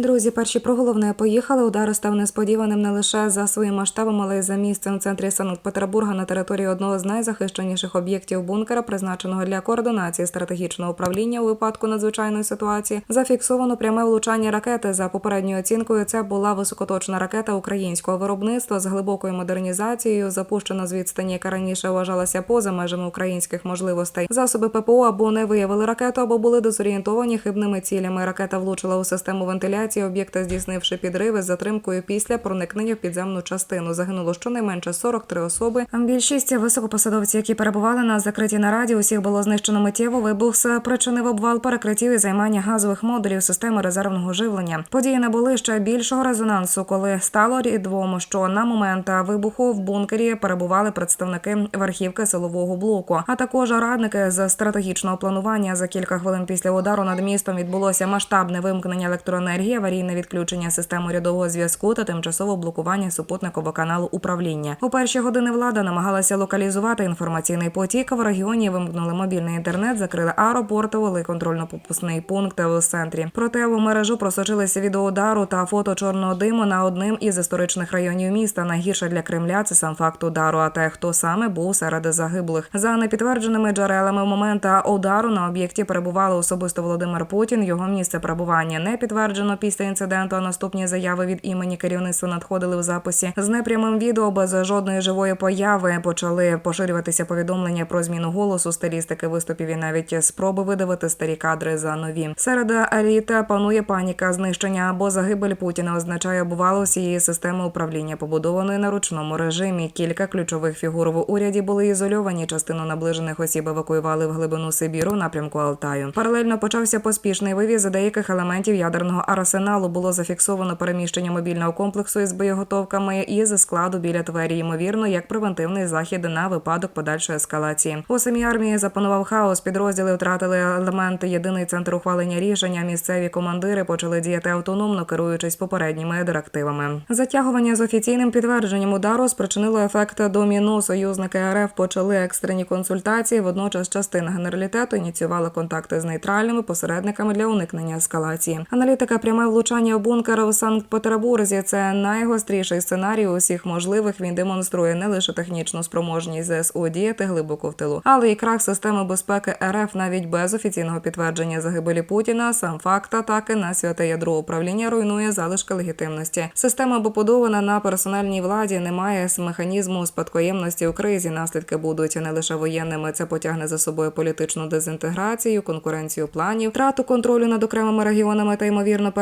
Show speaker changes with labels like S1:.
S1: Друзі, перші про головне поїхали. Удар став несподіваним не лише за своїм масштабом, але й за місцем в центрі Санкт-Петербурга на території одного з найзахищеніших об'єктів бункера, призначеного для координації стратегічного управління у випадку надзвичайної ситуації. Зафіксовано пряме влучання ракети. За попередньою оцінкою, це була високоточна ракета українського виробництва з глибокою модернізацією, запущена з відстані, яка раніше вважалася поза межами українських можливостей. Засоби ППО або не виявили ракету, або були дезорієнтовані хибними цілями. Ракета влучила у систему вентиляції об'єкта, здійснивши підриви з затримкою після проникнення в підземну частину. Загинуло щонайменше 43 особи. Більшість високопосадовців, які перебували на закритій нараді, усіх було знищено миттєво. Вибух спричинив обвал перекриттів і займання газових модулів системи резервного живлення. Події набули ще більшого резонансу, коли стало відомо, що на момент вибуху в бункері перебували представники верхівки силового блоку, а також радники з стратегічного планування. За кілька хвилин після удару над містом відбулося масштабне вимкнення електроенергії, аварійне відключення системи рядового зв'язку та тимчасове блокування супутникового каналу управління. У перші години влада намагалася локалізувати інформаційний потік. В регіоні вимкнули мобільний інтернет, закрили аеропорти, вели контрольно-пропускний пункт у центрі. Проте в мережу просочилися відео удару та фото чорного диму на одним із історичних районів міста. Найгірше для Кремля це сам факт удару. А те, хто саме був серед загиблих, за непідтвердженими джерелами в момент удару на об'єкті перебували особисто Володимир Путін. Його місце перебування не підтверджено після інциденту. Наступні заяви від імені керівництва надходили в записі з непрямим відео без жодної живої появи. Почали поширюватися повідомлення про зміну голосу, стилістики виступів і навіть спроби видавити старі кадри за нові. Серед еліт панує паніка, знищення або загибель Путіна означає обвал усієї системи управління, побудованої на ручному режимі. Кілька ключових фігур в уряді були ізольовані. Частину наближених осіб евакуювали в глибину Сибіру, в напрямку Алтаю. Паралельно почався поспішний вивіз деяких елементів ядерного арсеналу. Було зафіксовано переміщення мобільного комплексу із боєготовками із складу біля Твері, ймовірно, як превентивний захід на випадок подальшої ескалації. У самій армії запанував хаос. Підрозділи втратили елементи. Єдиний центр ухвалення рішення. Місцеві командири почали діяти автономно, керуючись попередніми директивами. Затягування з офіційним підтвердженням удару спричинило ефект доміно. Союзники РФ почали екстрені консультації. Водночас частина генералітету ініціювала контакти з нейтральними посередниками для уникнення ескалації. Аналітика пряме влучання в бункер у Санкт-Петербурзі. Це найгостріший сценарій усіх можливих. Він демонструє не лише технічну спроможність ЗСУ діяти глибоко в тилу, але й крах системи безпеки РФ навіть без офіційного підтвердження загибелі Путіна. Сам факт атаки на святе ядро управління руйнує залишки легітимності. Система побудована на персональній владі, немає механізму спадкоємності у кризі. Наслідки будуть не лише воєнними. Це потягне за собою політичну дезінтеграцію, конкуренцію планів, втрату контролю над окремими регіонами та ймовірно